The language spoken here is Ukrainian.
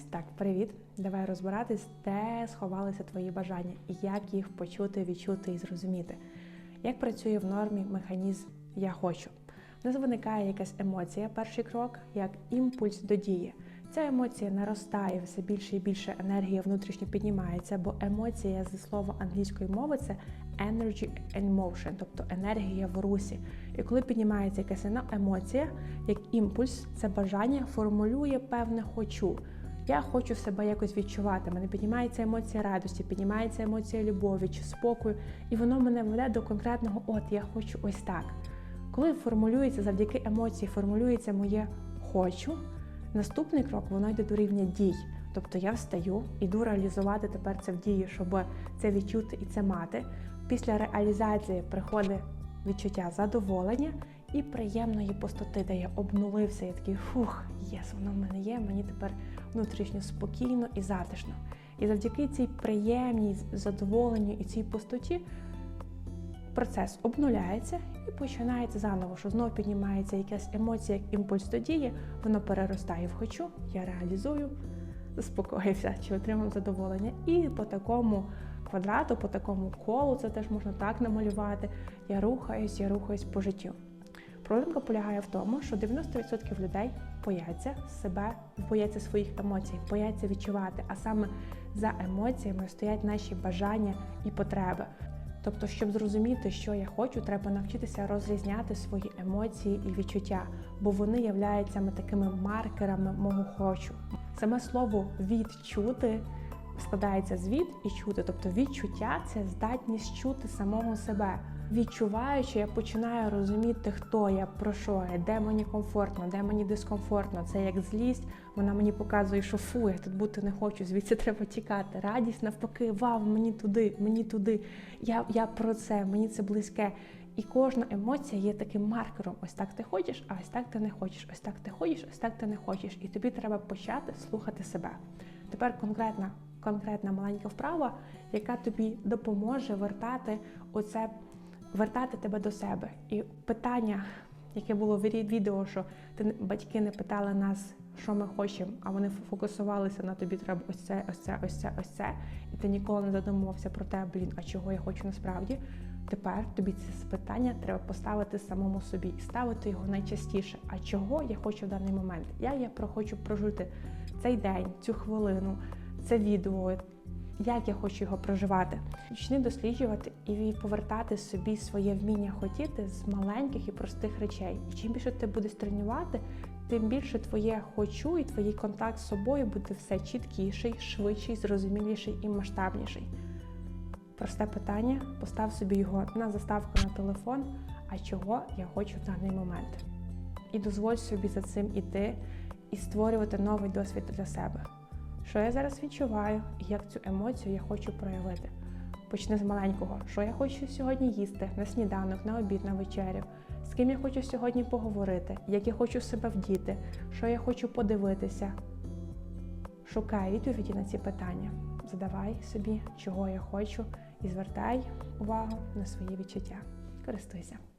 Так, привіт. Давай розбиратись, де сховалися твої бажання і як їх почути, відчути і зрозуміти. Як працює в нормі механізм Я хочу. В нас виникає якась емоція, перший крок, як імпульс до дії. Ця емоція наростає, все більше і більше енергія внутрішньо піднімається, бо емоція зі слова англійської мови це energy and motion, тобто енергія в русі. І коли піднімається якась емоція, як імпульс, це бажання формулює певне хочу. Я хочу себе якось відчувати. Мене піднімається емоція радості, піднімається емоція любові чи спокою, і воно мене веде до конкретного от я хочу ось так. Коли формулюється завдяки емоції, формулюється моє хочу, наступний крок воно йде до рівня дій. Тобто я встаю, іду реалізувати тепер це в дії, щоб це відчути і це мати. Після реалізації приходить відчуття задоволення і приємної пустоти, де я обнулився. Я такий фух, єс, воно в мене є, мені тепер внутрішньо спокійно і затишно. І завдяки цій приємній задоволенню і цій пустоті процес обнуляється і починається заново, що знову піднімається якась емоція, як імпульс до дії, воно переростає в хочу, я реалізую, заспокоївся чи отримав задоволення. І по такому квадрату, по такому колу, це теж можна так намалювати. Я рухаюсь, я рухаюсь по життю. Проблемка полягає в тому, що 90% людей бояться себе, бояться своїх емоцій, бояться відчувати. А саме за емоціями стоять наші бажання і потреби. Тобто, щоб зрозуміти, що я хочу, треба навчитися розрізняти свої емоції і відчуття, бо вони являються такими маркерами мого хочу. Саме слово відчути складається з від і чути. Тобто відчуття це здатність чути самого себе. Відчуваючи, я починаю розуміти, хто я, про що я, де мені комфортно, де мені дискомфортно. Це як злість, вона мені показує, що фу, я тут бути не хочу, звідси треба тікати. Радість навпаки, вау, мені туди, мені туди. Я, я про це, мені це близьке. І кожна емоція є таким маркером. Ось так ти хочеш, а ось так ти не хочеш. Ось так ти хочеш, ось так ти не хочеш. І тобі треба почати слухати себе. Тепер конкретна, конкретна маленька вправа, яка тобі допоможе вертати оце вертати тебе до себе. І питання, яке було в відео, що ти батьки не питали нас, що ми хочемо, а вони фокусувалися на тобі, треба ось це, ось це, ось це, ось це. І ти ніколи не задумувався про те, блін, а чого я хочу насправді. Тепер тобі це питання треба поставити самому собі і ставити його найчастіше. А чого я хочу в даний момент? Як я хочу прожити цей день, цю хвилину, це відео, як я хочу його проживати. Почни досліджувати і повертати собі своє вміння хотіти з маленьких і простих речей. І чим більше ти будеш тренувати, тим більше твоє хочу і твій контакт з собою буде все чіткіший, швидший, зрозуміліший і масштабніший. Просте питання, постав собі його на заставку на телефон, а чого я хочу в даний момент. І дозволь собі за цим іти і створювати новий досвід для себе. Що я зараз відчуваю і як цю емоцію я хочу проявити. Почни з маленького, що я хочу сьогодні їсти на сніданок, на обід, на вечерю, з ким я хочу сьогодні поговорити, як я хочу себе вдіти, що я хочу подивитися. Шукай відповіді на ці питання. Задавай собі, чого я хочу, і звертай увагу на свої відчуття. Користуйся.